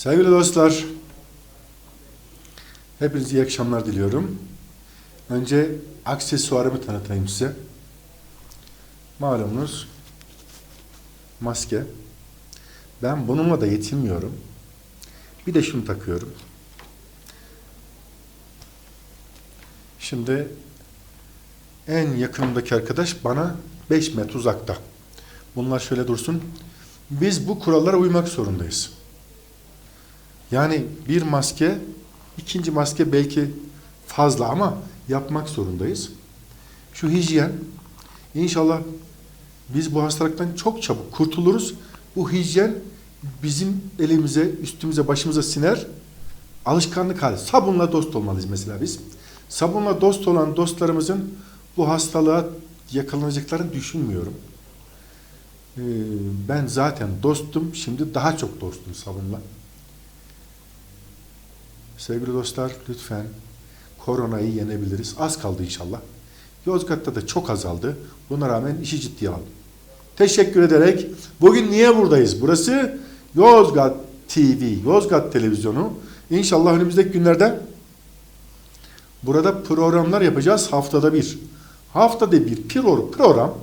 Sevgili dostlar, hepinize iyi akşamlar diliyorum. Önce aksesuarımı tanıtayım size. Malumunuz maske. Ben bununla da yetinmiyorum. Bir de şunu takıyorum. Şimdi en yakınımdaki arkadaş bana 5 metre uzakta. Bunlar şöyle dursun. Biz bu kurallara uymak zorundayız. Yani bir maske, ikinci maske belki fazla ama yapmak zorundayız. Şu hijyen, inşallah biz bu hastalıktan çok çabuk kurtuluruz. Bu hijyen bizim elimize, üstümüze, başımıza siner. Alışkanlık hali. Sabunla dost olmalıyız mesela biz. Sabunla dost olan dostlarımızın bu hastalığa yakalanacaklarını düşünmüyorum. Ee, ben zaten dostum, şimdi daha çok dostum sabunla. Sevgili dostlar lütfen koronayı yenebiliriz. Az kaldı inşallah. Yozgat'ta da çok azaldı. Buna rağmen işi ciddiye aldım. Teşekkür ederek bugün niye buradayız? Burası Yozgat TV, Yozgat Televizyonu. İnşallah önümüzdeki günlerde burada programlar yapacağız haftada bir. Haftada bir pro- program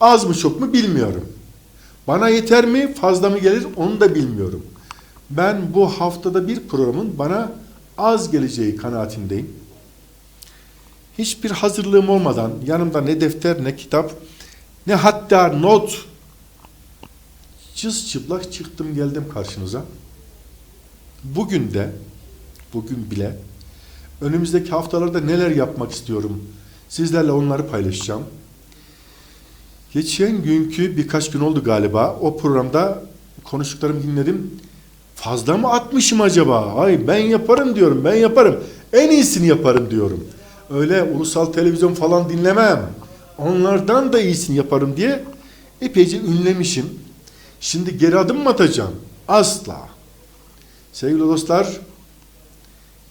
az mı çok mu bilmiyorum. Bana yeter mi fazla mı gelir onu da bilmiyorum. Ben bu haftada bir programın bana az geleceği kanaatindeyim. Hiçbir hazırlığım olmadan yanımda ne defter ne kitap ne hatta not cız çıplak çıktım geldim karşınıza. Bugün de bugün bile önümüzdeki haftalarda neler yapmak istiyorum sizlerle onları paylaşacağım. Geçen günkü birkaç gün oldu galiba o programda konuştuklarımı dinledim. Fazla mı atmışım acaba? Ay ben yaparım diyorum, ben yaparım. En iyisini yaparım diyorum. Öyle ulusal televizyon falan dinlemem. Onlardan da iyisini yaparım diye epeyce ünlemişim. Şimdi geri adım mı atacağım? Asla. Sevgili dostlar,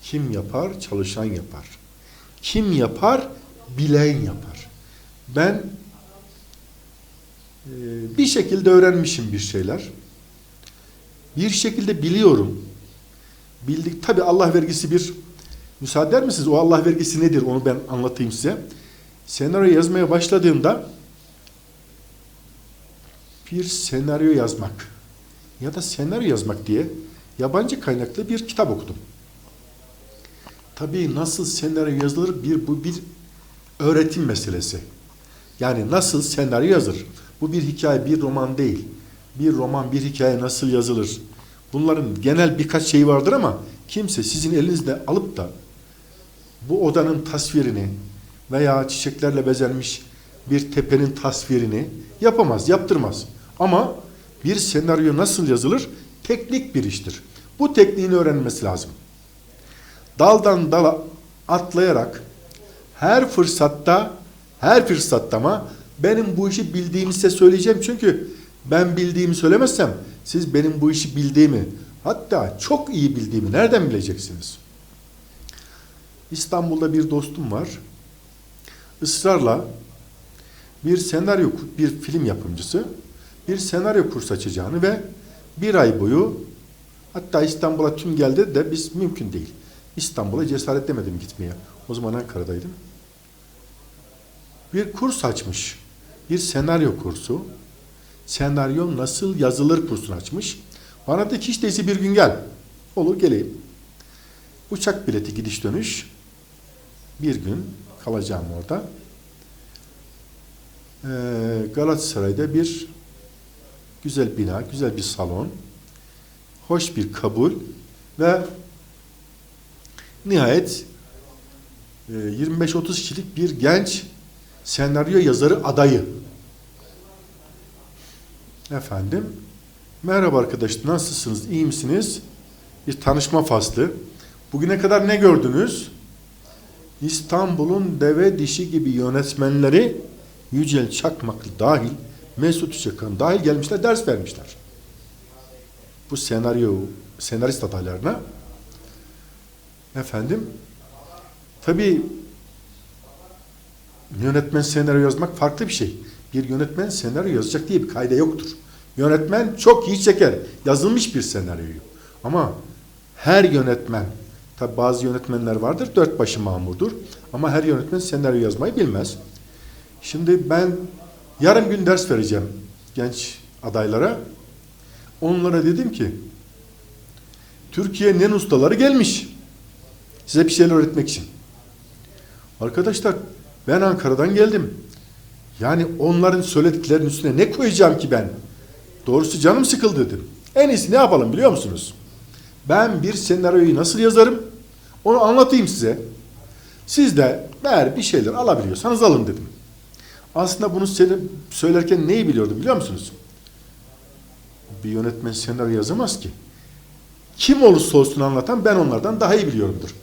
kim yapar? Çalışan yapar. Kim yapar? Bilen yapar. Ben e, bir şekilde öğrenmişim bir şeyler bir şekilde biliyorum. Bildik tabi Allah vergisi bir müsaade eder misiniz? O Allah vergisi nedir? Onu ben anlatayım size. Senaryo yazmaya başladığımda bir senaryo yazmak ya da senaryo yazmak diye yabancı kaynaklı bir kitap okudum. Tabii nasıl senaryo yazılır bir bu bir öğretim meselesi. Yani nasıl senaryo yazılır? Bu bir hikaye, bir roman değil bir roman, bir hikaye nasıl yazılır? Bunların genel birkaç şeyi vardır ama kimse sizin elinizde alıp da bu odanın tasvirini veya çiçeklerle bezenmiş bir tepenin tasvirini yapamaz, yaptırmaz. Ama bir senaryo nasıl yazılır? Teknik bir iştir. Bu tekniğini öğrenmesi lazım. Daldan dala atlayarak her fırsatta, her fırsatta ama benim bu işi bildiğimi size söyleyeceğim çünkü ben bildiğimi söylemezsem siz benim bu işi bildiğimi hatta çok iyi bildiğimi nereden bileceksiniz? İstanbul'da bir dostum var. Israrla bir senaryo, bir film yapımcısı bir senaryo kursu açacağını ve bir ay boyu hatta İstanbul'a tüm geldi de biz mümkün değil. İstanbul'a cesaret edemedim gitmeye. O zaman Ankara'daydım. Bir kurs açmış. Bir senaryo kursu senaryo nasıl yazılır kursunu açmış. Bana ki hiç değilse bir gün gel. Olur geleyim. Uçak bileti gidiş dönüş. Bir gün kalacağım orada. Ee, Galatasaray'da bir güzel bina, güzel bir salon. Hoş bir kabul ve nihayet 25-30 e, kişilik bir genç senaryo yazarı adayı Efendim, merhaba arkadaşlar, nasılsınız, iyi misiniz? Bir tanışma faslı. Bugüne kadar ne gördünüz? İstanbul'un deve dişi gibi yönetmenleri Yücel Çakmaklı dahil, Mesut Çakan dahil gelmişler, ders vermişler. Bu senaryo, senarist adaylarına. Efendim, tabii yönetmen senaryo yazmak farklı bir şey. Bir yönetmen senaryo yazacak diye bir kaide yoktur. Yönetmen çok iyi çeker. Yazılmış bir senaryoyu. Ama her yönetmen, tabi bazı yönetmenler vardır, dört başı mamurdur. Ama her yönetmen senaryo yazmayı bilmez. Şimdi ben yarım gün ders vereceğim genç adaylara. Onlara dedim ki, Türkiye'nin en ustaları gelmiş. Size bir şeyler öğretmek için. Arkadaşlar ben Ankara'dan geldim. Yani onların söylediklerinin üstüne ne koyacağım ki ben? Doğrusu canım sıkıldı dedim. En iyisi ne yapalım biliyor musunuz? Ben bir senaryoyu nasıl yazarım? Onu anlatayım size. Siz de eğer bir şeyler alabiliyorsanız alın dedim. Aslında bunu söylerken neyi biliyordum biliyor musunuz? Bir yönetmen senaryo yazamaz ki. Kim olursa olsun anlatan ben onlardan daha iyi biliyorumdur.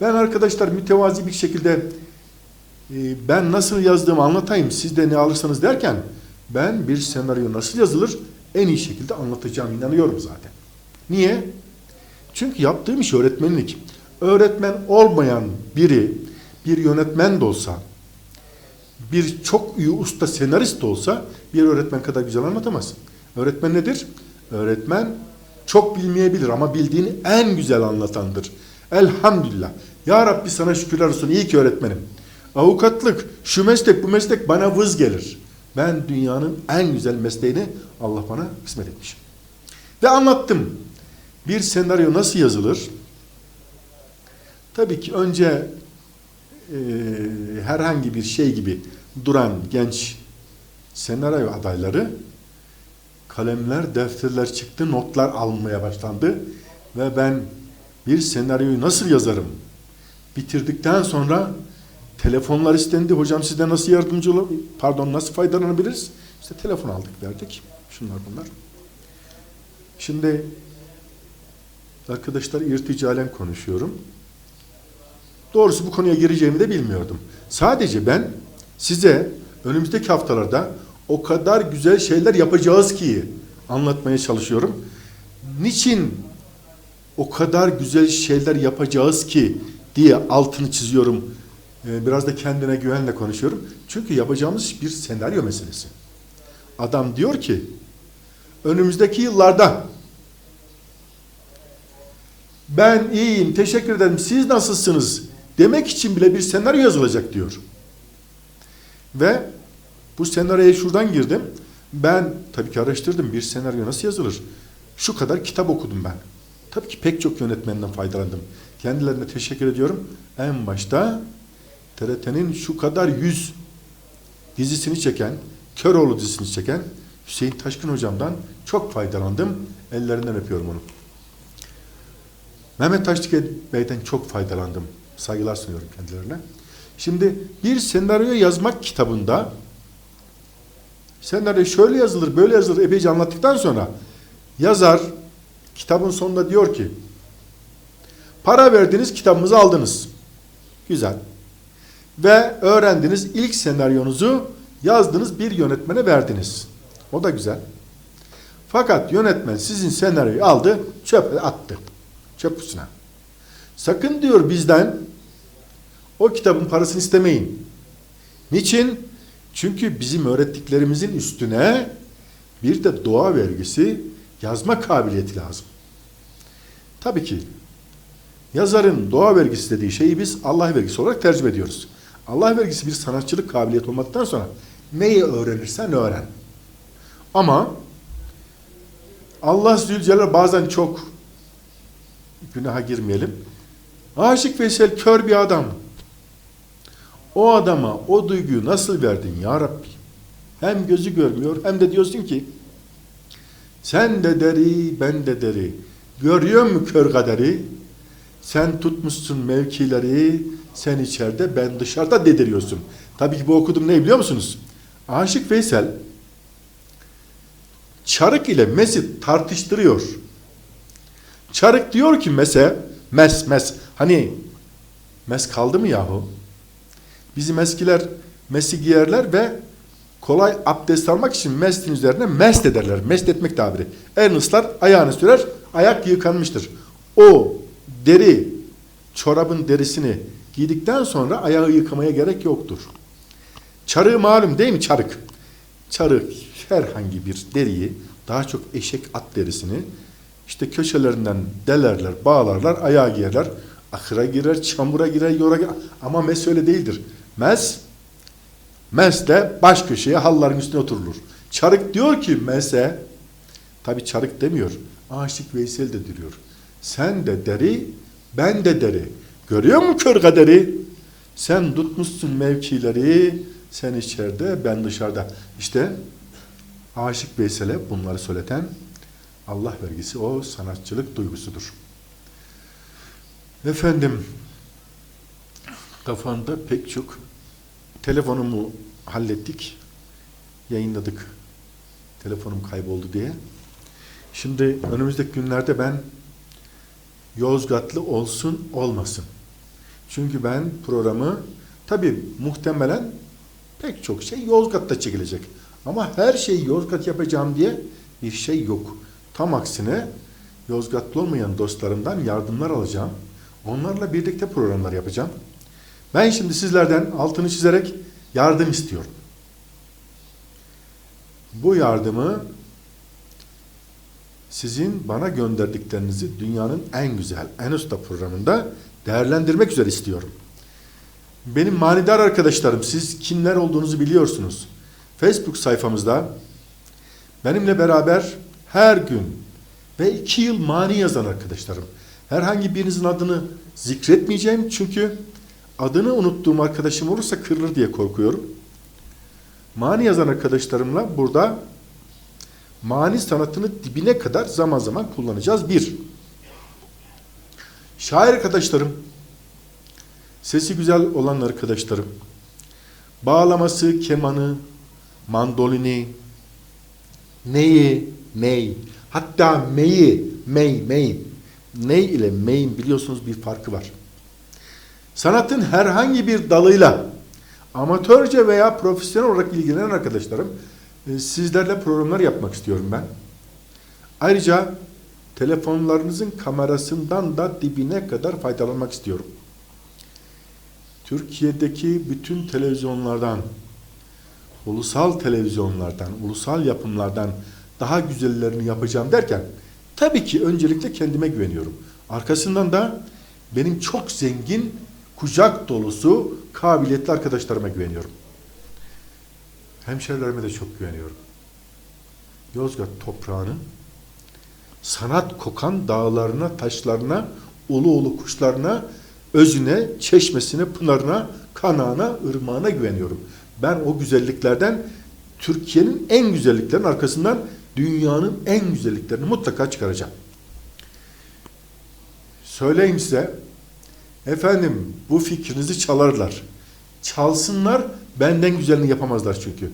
Ben arkadaşlar mütevazi bir şekilde ben nasıl yazdığımı anlatayım siz de ne alırsanız derken ben bir senaryo nasıl yazılır en iyi şekilde anlatacağım inanıyorum zaten. Niye? Çünkü yaptığım iş öğretmenlik. Öğretmen olmayan biri bir yönetmen de olsa bir çok iyi usta senarist de olsa bir öğretmen kadar güzel anlatamaz. Öğretmen nedir? Öğretmen çok bilmeyebilir ama bildiğini en güzel anlatandır. Elhamdülillah. Ya Rabbi sana şükürler olsun. İyi ki öğretmenim. Avukatlık, şu meslek, bu meslek bana vız gelir. Ben dünyanın en güzel mesleğini Allah bana kısmet etmiş. Ve anlattım. Bir senaryo nasıl yazılır? Tabii ki önce e, herhangi bir şey gibi duran genç senaryo adayları kalemler, defterler çıktı, notlar alınmaya başlandı ve ben bir senaryoyu nasıl yazarım? Bitirdikten sonra telefonlar istendi. Hocam size nasıl yardımcı olur? Pardon nasıl faydalanabiliriz? İşte telefon aldık verdik. Şunlar bunlar. Şimdi arkadaşlar irticalen konuşuyorum. Doğrusu bu konuya gireceğimi de bilmiyordum. Sadece ben size önümüzdeki haftalarda o kadar güzel şeyler yapacağız ki anlatmaya çalışıyorum. Niçin o kadar güzel şeyler yapacağız ki diye altını çiziyorum. Ee, Biraz da kendine güvenle konuşuyorum. Çünkü yapacağımız bir senaryo meselesi. Adam diyor ki önümüzdeki yıllarda ben iyiyim, teşekkür ederim, siz nasılsınız demek için bile bir senaryo yazılacak diyor. Ve bu senaryoya şuradan girdim. Ben tabii ki araştırdım bir senaryo nasıl yazılır. Şu kadar kitap okudum ben. Tabii ki pek çok yönetmenden faydalandım. Kendilerine teşekkür ediyorum. En başta TRT'nin şu kadar yüz dizisini çeken, Köroğlu dizisini çeken Hüseyin Taşkın hocamdan çok faydalandım. Ellerinden öpüyorum onu. Mehmet Taşdike Bey'den çok faydalandım. Saygılar sunuyorum kendilerine. Şimdi bir senaryo yazmak kitabında senaryo şöyle yazılır, böyle yazılır epeyce anlattıktan sonra yazar kitabın sonunda diyor ki para verdiniz kitabımızı aldınız. Güzel. Ve öğrendiniz ilk senaryonuzu yazdınız bir yönetmene verdiniz. O da güzel. Fakat yönetmen sizin senaryoyu aldı çöpe attı. Çöp kutusuna. Sakın diyor bizden o kitabın parasını istemeyin. Niçin? Çünkü bizim öğrettiklerimizin üstüne bir de doğa vergisi, yazma kabiliyeti lazım. Tabii ki yazarın doğa vergisi dediği şeyi biz Allah vergisi olarak tercüme ediyoruz. Allah vergisi bir sanatçılık kabiliyeti olmaktan sonra neyi öğrenirsen öğren. Ama Allah Zülcelal bazen çok günaha girmeyelim. Aşık Veysel kör bir adam. O adama o duyguyu nasıl verdin ya Rabbi? Hem gözü görmüyor hem de diyorsun ki sen de deri ben de deri. Görüyor mu kör kaderi? Sen tutmuşsun mevkileri sen içeride ben dışarıda dediriyorsun. Tabii ki bu okudum ne biliyor musunuz? Aşık Veysel Çarık ile Mes'i tartıştırıyor. Çarık diyor ki Mes'e mes mes hani mes kaldı mı yahu? Bizim eskiler mesi giyerler ve kolay abdest almak için mestin üzerine mest ederler. Mest etmek tabiri. El ıslar ayağını sürer ayak yıkanmıştır. O deri çorabın derisini giydikten sonra ayağı yıkamaya gerek yoktur. Çarığı malum değil mi çarık? Çarık herhangi bir deriyi daha çok eşek at derisini İşte köşelerinden delerler, bağlarlar, ayağa giyerler. Akıra girer, çamura girer, yora girer. Ama mes öyle değildir. Mes, mes de baş köşeye halların üstüne oturulur. Çarık diyor ki mese, tabi çarık demiyor. Aşık Veysel de diyor. Sen de deri, ben de deri. Görüyor musun kör kaderi? Sen tutmuşsun mevkileri, sen içeride, ben dışarıda. İşte Aşık Veysel'e bunları söyleten Allah vergisi o sanatçılık duygusudur. Efendim, kafamda pek çok telefonumu hallettik, yayınladık. Telefonum kayboldu diye. Şimdi önümüzdeki günlerde ben Yozgatlı olsun olmasın. Çünkü ben programı tabi muhtemelen pek çok şey Yozgat'ta çekilecek. Ama her şeyi Yozgat yapacağım diye bir şey yok. Tam aksine Yozgatlı olmayan dostlarımdan yardımlar alacağım. Onlarla birlikte programlar yapacağım. Ben şimdi sizlerden altını çizerek yardım istiyorum. Bu yardımı sizin bana gönderdiklerinizi dünyanın en güzel, en usta programında değerlendirmek üzere istiyorum. Benim manidar arkadaşlarım, siz kimler olduğunuzu biliyorsunuz. Facebook sayfamızda benimle beraber her gün ve iki yıl mani yazan arkadaşlarım. Herhangi birinizin adını zikretmeyeceğim çünkü adını unuttuğum arkadaşım olursa kırılır diye korkuyorum. Mani yazan arkadaşlarımla burada mani sanatını dibine kadar zaman zaman kullanacağız. Bir, şair arkadaşlarım, sesi güzel olan arkadaşlarım, bağlaması, kemanı, mandolini, neyi, ney, hatta meyi, mey, mey, ney ile meyin biliyorsunuz bir farkı var. Sanatın herhangi bir dalıyla amatörce veya profesyonel olarak ilgilenen arkadaşlarım e, sizlerle programlar yapmak istiyorum ben. Ayrıca telefonlarınızın kamerasından da dibine kadar faydalanmak istiyorum. Türkiye'deki bütün televizyonlardan, ulusal televizyonlardan, ulusal yapımlardan daha güzellerini yapacağım derken tabii ki öncelikle kendime güveniyorum. Arkasından da benim çok zengin, kucak dolusu, kabiliyetli arkadaşlarıma güveniyorum. Hemşerilerime de çok güveniyorum. Yozgat toprağının sanat kokan dağlarına, taşlarına, ulu ulu kuşlarına, özüne, çeşmesine, pınarına, kanağına, ırmağına güveniyorum. Ben o güzelliklerden Türkiye'nin en güzelliklerinin arkasından dünyanın en güzelliklerini mutlaka çıkaracağım. Söyleyeyim size, efendim bu fikrinizi çalarlar. Çalsınlar, benden güzelini yapamazlar çünkü.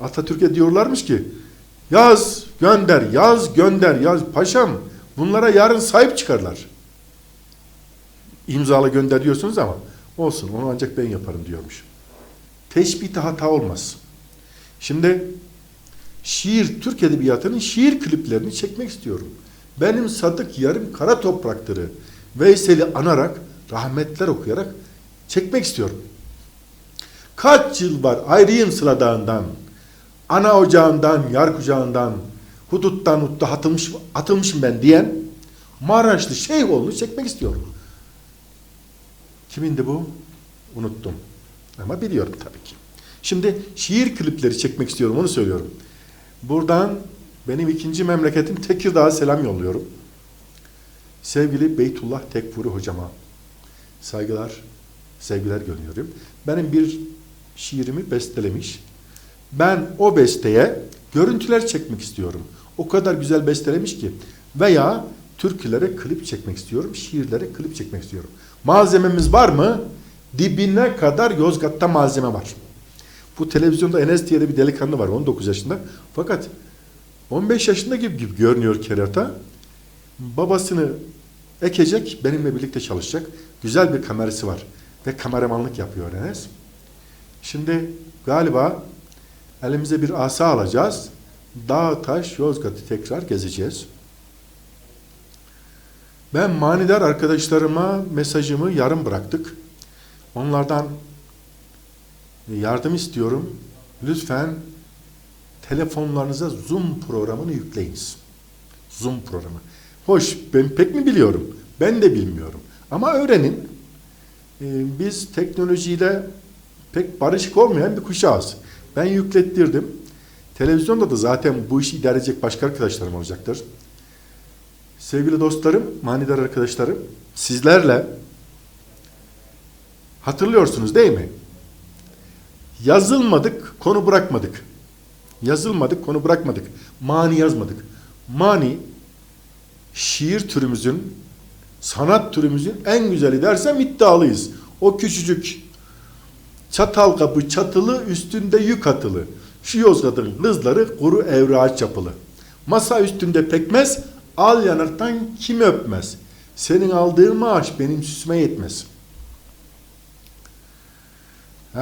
Atatürk'e diyorlarmış ki, yaz gönder, yaz gönder, yaz paşam bunlara yarın sahip çıkarlar. İmzalı gönder diyorsunuz ama olsun onu ancak ben yaparım diyormuş. Teşbihte hata olmaz. Şimdi şiir, Türk Edebiyatı'nın şiir kliplerini çekmek istiyorum. Benim Sadık Yarım Kara Topraktır'ı Veysel'i anarak, rahmetler okuyarak çekmek istiyorum. Kaç yıl var ayrıyım Sıla Dağı'ndan, ana ocağından, yar kucağından, huduttan hutta atılmış, atılmışım ben diyen Maraşlı Şeyhoğlu'nu çekmek istiyorum. Kimindi bu? Unuttum. Ama biliyorum tabii ki. Şimdi şiir klipleri çekmek istiyorum onu söylüyorum. Buradan benim ikinci memleketim Tekirdağ'a selam yolluyorum. Sevgili Beytullah Tekfuri hocama saygılar, sevgiler gönderiyorum. Benim bir şiirimi bestelemiş. Ben o besteye görüntüler çekmek istiyorum. O kadar güzel bestelemiş ki. Veya türkülere klip çekmek istiyorum, şiirlere klip çekmek istiyorum. Malzememiz var mı? Dibine kadar Yozgat'ta malzeme var. Bu televizyonda Enes diye de bir delikanlı var 19 yaşında. Fakat 15 yaşında gibi, gibi görünüyor kerata. Babasını ekecek, benimle birlikte çalışacak. Güzel bir kamerası var. Ve kameramanlık yapıyor Enes. Şimdi galiba elimize bir asa alacağız. Dağ, taş, Yozgat'ı tekrar gezeceğiz. Ben manidar arkadaşlarıma mesajımı yarım bıraktık. Onlardan yardım istiyorum. Lütfen telefonlarınıza Zoom programını yükleyiniz. Zoom programı. Hoş ben pek mi biliyorum? Ben de bilmiyorum. Ama öğrenin. Ee, biz teknolojiyle pek barışık olmayan bir kuşağız. Ben yüklettirdim. Televizyonda da zaten bu işi idare edecek başka arkadaşlarım olacaktır. Sevgili dostlarım, manidar arkadaşlarım, sizlerle hatırlıyorsunuz değil mi? Yazılmadık, konu bırakmadık. Yazılmadık, konu bırakmadık. Mani yazmadık. Mani şiir türümüzün, sanat türümüzün en güzeli dersem iddialıyız. O küçücük çatal kapı çatılı üstünde yük atılı. Şu Yozgat'ın kızları kuru evrağı çapılı. Masa üstünde pekmez, al yanaktan kim öpmez. Senin aldığın maaş benim süsme yetmez.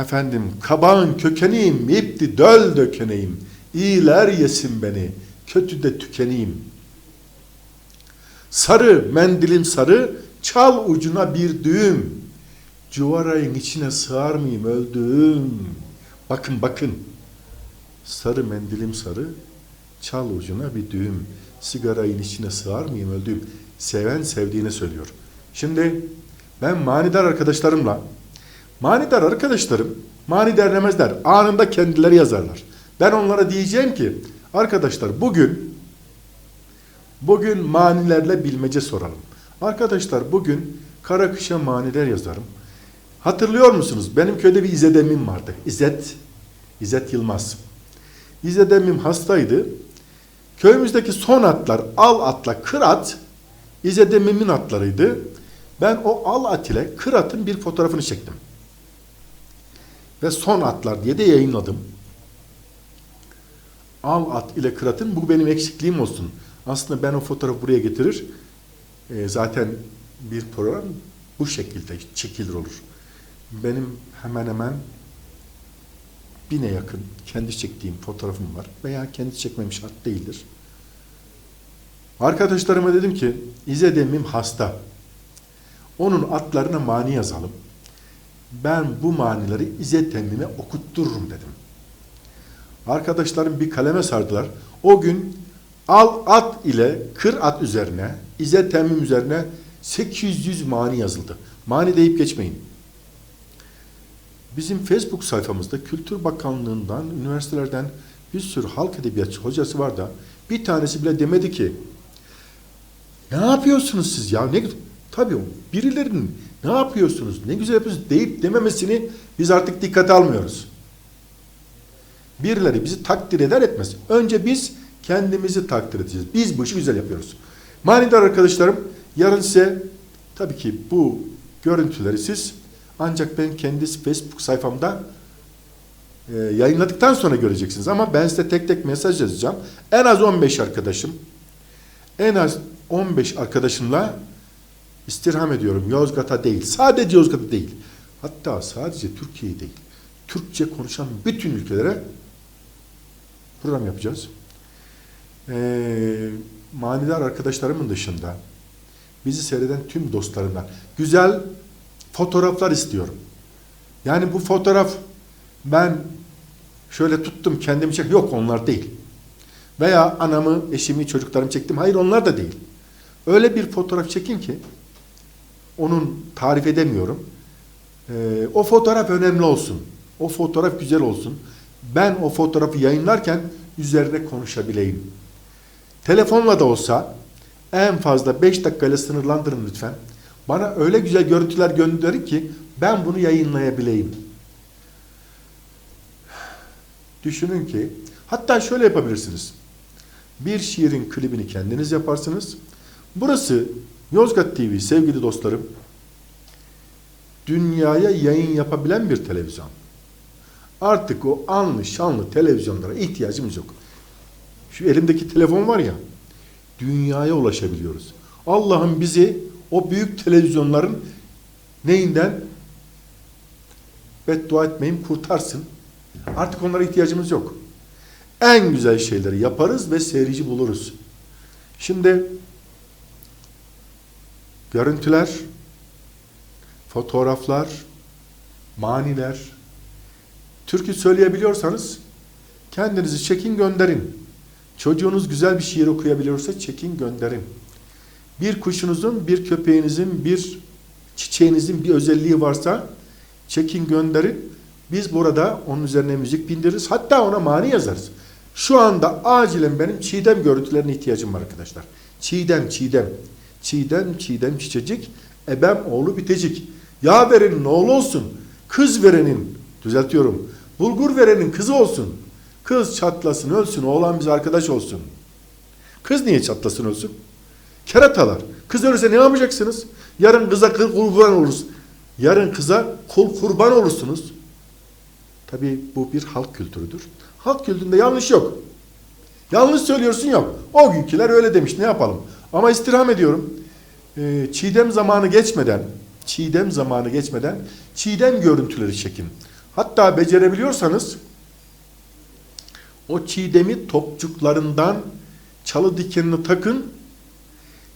Efendim kabağın kökeniyim, ipti döl dökeneyim. İyiler yesin beni, kötü de tükeneyim. Sarı, mendilim sarı, çal ucuna bir düğüm. Cuvarayın içine sığar mıyım öldüğüm. Bakın bakın. Sarı mendilim sarı, çal ucuna bir düğüm. Sigarayın içine sığar mıyım öldüğüm. Seven sevdiğini söylüyor. Şimdi ben manidar arkadaşlarımla, manidar arkadaşlarım manidar demezler. Anında kendileri yazarlar. Ben onlara diyeceğim ki, arkadaşlar bugün Bugün manilerle bilmece soralım. Arkadaşlar bugün kara kışa maniler yazarım. Hatırlıyor musunuz? Benim köyde bir İzzet vardı. İzzet, İzzet Yılmaz. İzzet emmim hastaydı. Köyümüzdeki son atlar al atla kır at İzzet emmimin atlarıydı. Ben o al at ile kır atın bir fotoğrafını çektim. Ve son atlar diye de yayınladım. Al at ile kır atın bu benim eksikliğim olsun. Aslında ben o fotoğrafı buraya getirir. E, zaten bir program bu şekilde çekilir olur. Benim hemen hemen bine yakın kendi çektiğim fotoğrafım var. Veya kendi çekmem şart değildir. Arkadaşlarıma dedim ki İzzet emmim hasta. Onun atlarına mani yazalım. Ben bu manileri İzzet emmime okuttururum dedim. Arkadaşlarım bir kaleme sardılar. O gün Al at ile kır at üzerine, İzzet temmim üzerine 800 mani yazıldı. Mani deyip geçmeyin. Bizim Facebook sayfamızda Kültür Bakanlığı'ndan, üniversitelerden bir sürü halk edebiyatçı hocası var da bir tanesi bile demedi ki ne yapıyorsunuz siz ya? Ne Tabii birilerinin ne yapıyorsunuz, ne güzel yapıyorsunuz deyip dememesini biz artık dikkate almıyoruz. Birileri bizi takdir eder etmez. Önce biz kendimizi takdir edeceğiz. Biz bu işi güzel yapıyoruz. Manidar arkadaşlarım yarın size tabii ki bu görüntüleri siz ancak ben kendi Facebook sayfamda e, yayınladıktan sonra göreceksiniz. Ama ben size tek tek mesaj yazacağım. En az 15 arkadaşım en az 15 arkadaşımla istirham ediyorum. Yozgat'a değil. Sadece Yozgat'a değil. Hatta sadece Türkiye değil. Türkçe konuşan bütün ülkelere program yapacağız e, manidar arkadaşlarımın dışında bizi seyreden tüm dostlarımdan güzel fotoğraflar istiyorum. Yani bu fotoğraf ben şöyle tuttum kendimi çek yok onlar değil. Veya anamı, eşimi, çocuklarımı çektim. Hayır onlar da değil. Öyle bir fotoğraf çekin ki onun tarif edemiyorum. Ee, o fotoğraf önemli olsun. O fotoğraf güzel olsun. Ben o fotoğrafı yayınlarken üzerine konuşabileyim. Telefonla da olsa en fazla 5 dakikayla sınırlandırın lütfen. Bana öyle güzel görüntüler gönderin ki ben bunu yayınlayabileyim. Düşünün ki hatta şöyle yapabilirsiniz. Bir şiirin klibini kendiniz yaparsınız. Burası Yozgat TV sevgili dostlarım. Dünyaya yayın yapabilen bir televizyon. Artık o anlı şanlı televizyonlara ihtiyacımız yok. Şu elimdeki telefon var ya, dünyaya ulaşabiliyoruz. Allah'ım bizi o büyük televizyonların neyinden beddua etmeyeyim kurtarsın. Artık onlara ihtiyacımız yok. En güzel şeyleri yaparız ve seyirci buluruz. Şimdi görüntüler, fotoğraflar, maniler, türkü söyleyebiliyorsanız kendinizi çekin gönderin. Çocuğunuz güzel bir şiir okuyabiliyorsa çekin gönderin. Bir kuşunuzun, bir köpeğinizin, bir çiçeğinizin bir özelliği varsa çekin gönderin. Biz burada onun üzerine müzik bindiririz. Hatta ona mani yazarız. Şu anda acilen benim çiğdem görüntülerine ihtiyacım var arkadaşlar. Çiğdem, çiğdem. Çiğdem, çiğdem çiçecik. Ebem oğlu bitecik. Yağ verenin oğlu olsun. Kız verenin, düzeltiyorum. Bulgur verenin kızı olsun. Kız çatlasın ölsün. Oğlan biz arkadaş olsun. Kız niye çatlasın ölsün? Keratalar. Kız ölürse ne yapacaksınız? Yarın kıza kurban oluruz. Yarın kıza kul kurban olursunuz. Tabi bu bir halk kültürüdür. Halk kültüründe yanlış yok. Yanlış söylüyorsun yok. O günküler öyle demiş ne yapalım. Ama istirham ediyorum. Ee, çiğdem zamanı geçmeden, çiğdem zamanı geçmeden çiğdem görüntüleri çekin. Hatta becerebiliyorsanız o çiğdemi topçuklarından çalı dikenini takın.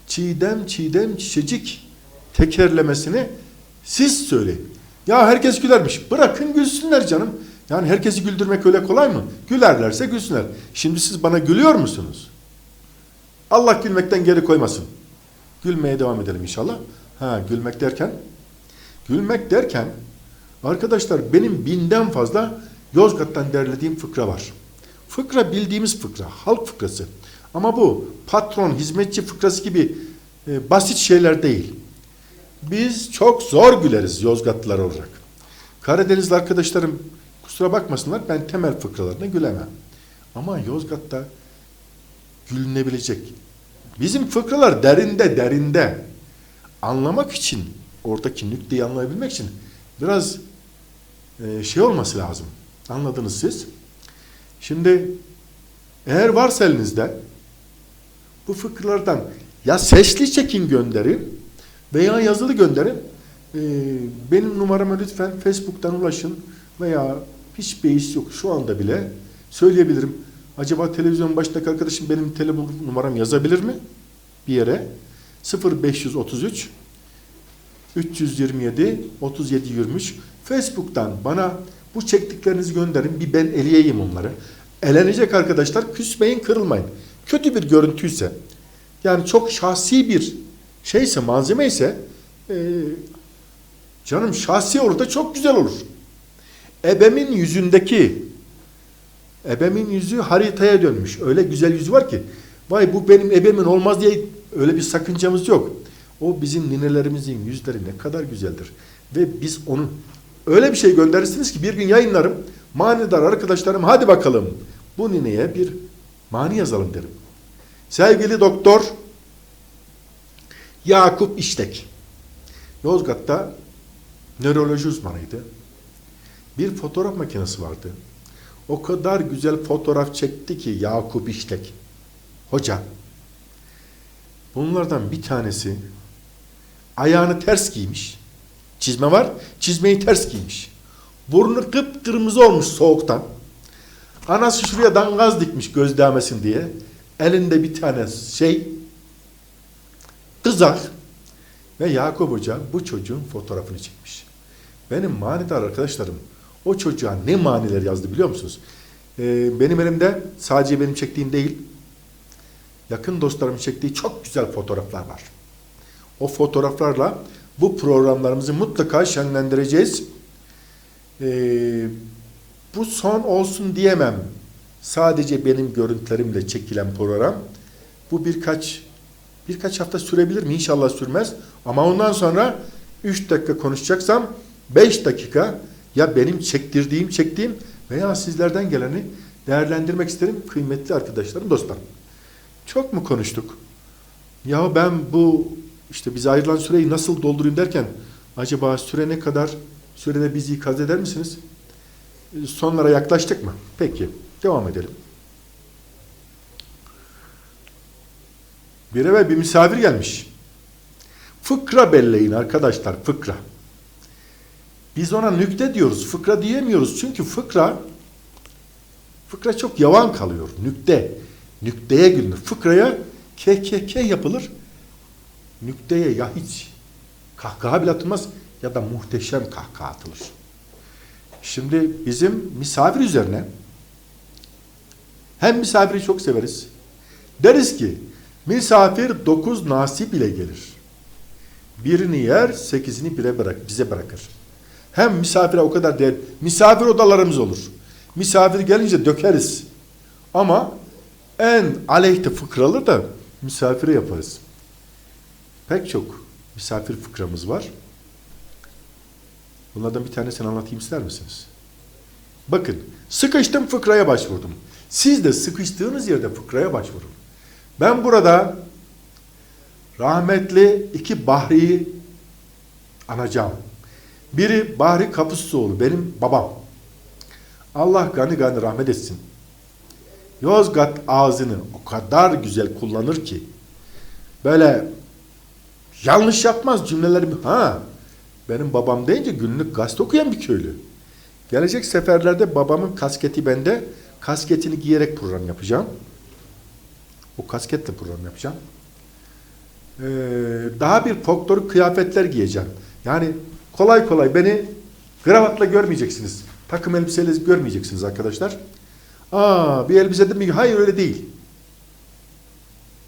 Çiğdem çiğdem çiçecik tekerlemesini siz söyleyin. Ya herkes gülermiş. Bırakın gülsünler canım. Yani herkesi güldürmek öyle kolay mı? Gülerlerse gülsünler. Şimdi siz bana gülüyor musunuz? Allah gülmekten geri koymasın. Gülmeye devam edelim inşallah. Ha gülmek derken gülmek derken arkadaşlar benim binden fazla Yozgat'tan derlediğim fıkra var. Fıkra bildiğimiz fıkra, halk fıkrası. Ama bu patron, hizmetçi fıkrası gibi e, basit şeyler değil. Biz çok zor güleriz Yozgatlılar olarak. Karadenizli arkadaşlarım kusura bakmasınlar ben temel fıkralarına gülemem. Ama Yozgat'ta gülünebilecek. Bizim fıkralar derinde derinde. Anlamak için oradaki nükteyi anlayabilmek için biraz e, şey olması lazım. Anladınız siz. Şimdi eğer varsa elinizde bu fıkralardan ya sesli çekin gönderin veya yazılı gönderin. Ee, benim numarama lütfen Facebook'tan ulaşın veya hiç beis yok şu anda bile söyleyebilirim. Acaba televizyon başındaki arkadaşım benim telefon numaram yazabilir mi? Bir yere 0533 327 37 23 Facebook'tan bana bu çektiklerinizi gönderin. Bir ben eleyeyim onları. Elenecek arkadaşlar küsmeyin kırılmayın. Kötü bir görüntüyse yani çok şahsi bir şeyse malzeme ise e, canım şahsi olur da çok güzel olur. Ebemin yüzündeki ebemin yüzü haritaya dönmüş. Öyle güzel yüzü var ki vay bu benim ebemin olmaz diye öyle bir sakıncamız yok. O bizim ninelerimizin yüzleri ne kadar güzeldir. Ve biz onu öyle bir şey gönderirsiniz ki bir gün yayınlarım. Manidar arkadaşlarım hadi bakalım bu nineye bir mani yazalım derim. Sevgili doktor Yakup İştek. Yozgat'ta nöroloji uzmanıydı. Bir fotoğraf makinesi vardı. O kadar güzel fotoğraf çekti ki Yakup İştek. Hoca. Bunlardan bir tanesi ayağını ters giymiş. Çizme var. Çizmeyi ters giymiş. Burnu kıpkırmızı olmuş soğuktan. Anası şuraya dangaz dikmiş göz değmesin diye. Elinde bir tane şey kızak ve Yakup Hoca bu çocuğun fotoğrafını çekmiş. Benim manidar arkadaşlarım o çocuğa ne maniler yazdı biliyor musunuz? Ee, benim elimde sadece benim çektiğim değil, yakın dostlarımın çektiği çok güzel fotoğraflar var. O fotoğraflarla bu programlarımızı mutlaka şenlendireceğiz. Ee, bu son olsun diyemem. Sadece benim görüntülerimle çekilen program. Bu birkaç birkaç hafta sürebilir mi? İnşallah sürmez. Ama ondan sonra 3 dakika konuşacaksam 5 dakika ya benim çektirdiğim, çektiğim veya sizlerden geleni değerlendirmek isterim kıymetli arkadaşlarım, dostlarım. Çok mu konuştuk? Ya ben bu işte bize ayrılan süreyi nasıl doldurayım derken acaba süre ne kadar? Sürede bizi ikaz eder misiniz? Sonlara yaklaştık mı? Peki. Devam edelim. Bir eve bir misafir gelmiş. Fıkra belleyin arkadaşlar fıkra. Biz ona nükte diyoruz. Fıkra diyemiyoruz. Çünkü fıkra fıkra çok yavan kalıyor. Nükte. Nükteye gülünür. Fıkraya ke yapılır. Nükteye ya hiç kahkaha bile atılmaz ya da muhteşem kahkaha atılır. Şimdi bizim misafir üzerine hem misafiri çok severiz. Deriz ki Misafir dokuz nasip ile gelir. Birini yer, sekizini bire bırak, bize bırakır. Hem misafire o kadar değer, misafir odalarımız olur. Misafir gelince dökeriz. Ama en aleyhte fıkralı da misafire yaparız. Pek çok misafir fıkramız var. Bunlardan bir tanesini anlatayım ister misiniz? Bakın, sıkıştım fıkraya başvurdum. Siz de sıkıştığınız yerde fıkraya başvurun. Ben burada rahmetli iki Bahri'yi anacağım. Biri Bahri Kapusluoğlu, benim babam. Allah gani gani rahmet etsin. Yozgat ağzını o kadar güzel kullanır ki böyle yanlış yapmaz cümleleri. Ha, benim babam deyince günlük gazete okuyan bir köylü. Gelecek seferlerde babamın kasketi bende. Kasketini giyerek program yapacağım. O kasketle program yapacağım. Ee, daha bir folklorik kıyafetler giyeceğim. Yani kolay kolay beni kravatla görmeyeceksiniz. Takım elbiseyle görmeyeceksiniz arkadaşlar. Aa, bir elbise de mi? Hayır öyle değil.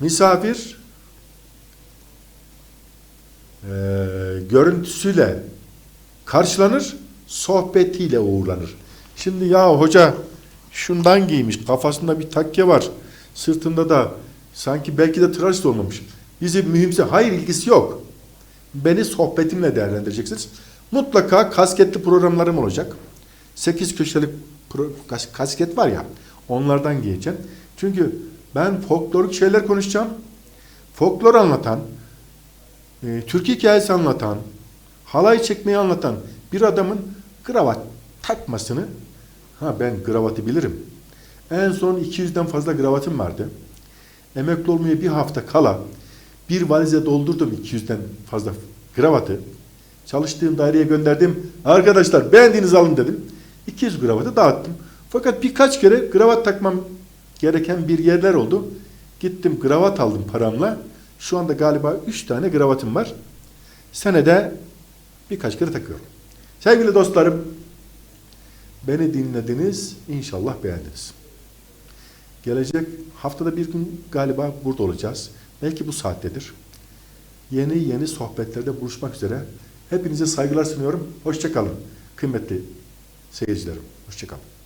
Misafir e, görüntüsüyle karşılanır, sohbetiyle uğurlanır. Şimdi ya hoca şundan giymiş, kafasında bir takke var, sırtında da sanki belki de tıraş olmamış. Bizi mühimse, hayır ilgisi yok. Beni sohbetimle değerlendireceksiniz. Mutlaka kasketli programlarım olacak. 8 köşeli pro- kas- kasket var ya, onlardan giyeceğim. Çünkü ben folklorik şeyler konuşacağım. Folklor anlatan, e, Türk hikayesi anlatan, halay çekmeyi anlatan bir adamın kravat takmasını, ha ben kravatı bilirim. En son 200'den fazla kravatım vardı. Emekli olmaya bir hafta kala bir valize doldurdum 200'den fazla kravatı. Çalıştığım daireye gönderdim. Arkadaşlar beğendiğinizi alın dedim. 200 kravatı dağıttım. Fakat birkaç kere kravat takmam gereken bir yerler oldu. Gittim kravat aldım paramla. Şu anda galiba 3 tane kravatım var. Senede birkaç kere takıyorum. Sevgili dostlarım, beni dinlediniz, inşallah beğendiniz. Gelecek haftada bir gün galiba burada olacağız. Belki bu saattedir. Yeni yeni sohbetlerde buluşmak üzere. Hepinize saygılar sunuyorum. Hoşçakalın. Kıymetli seyircilerim. Hoşçakalın.